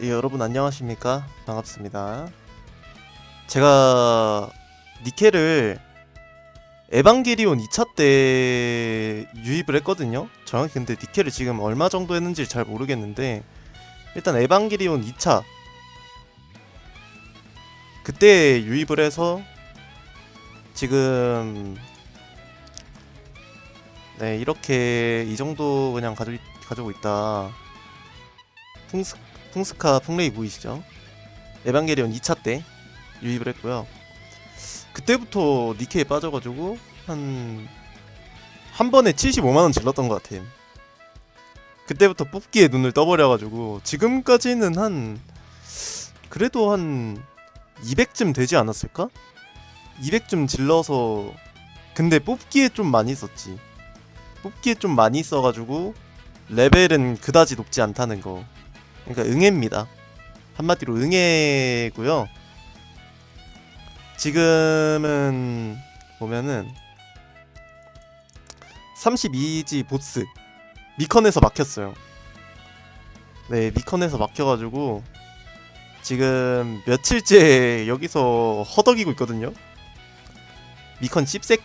예, 여러분 안녕하십니까? 반갑습니다. 제가 니켈을 에반게리온 2차 때 유입을 했거든요. 정확히 근데 니켈을 지금 얼마 정도 했는지 잘 모르겠는데 일단 에반게리온 2차 그때 유입을 해서 지금 네 이렇게 이 정도 그냥 가지고, 가지고 있다. 풍스, 풍스카 풍레이 보이시죠? 에반게리온 2차 때 유입을 했고요. 그때부터 니케에 빠져가지고 한 한 번에 75만 원 질렀던 것 같아요. 그때부터 뽑기에 눈을 떠버려가지고 지금까지는 한 그래도 한 200쯤 되지 않았을까? 200쯤 질러서 근데 뽑기에 좀 많이 썼지. 뽑기에 좀 많이 써가지고 레벨은 그다지 높지 않다는 거. 그러니까 응애입니다. 한마디로 응애고요. 지금은 보면은 32지 보스 미컨에서 막혔어요. 네, 미컨에서 막혀가지고 지금 며칠째 여기서 허덕이고 있거든요. 미컨 씹새끼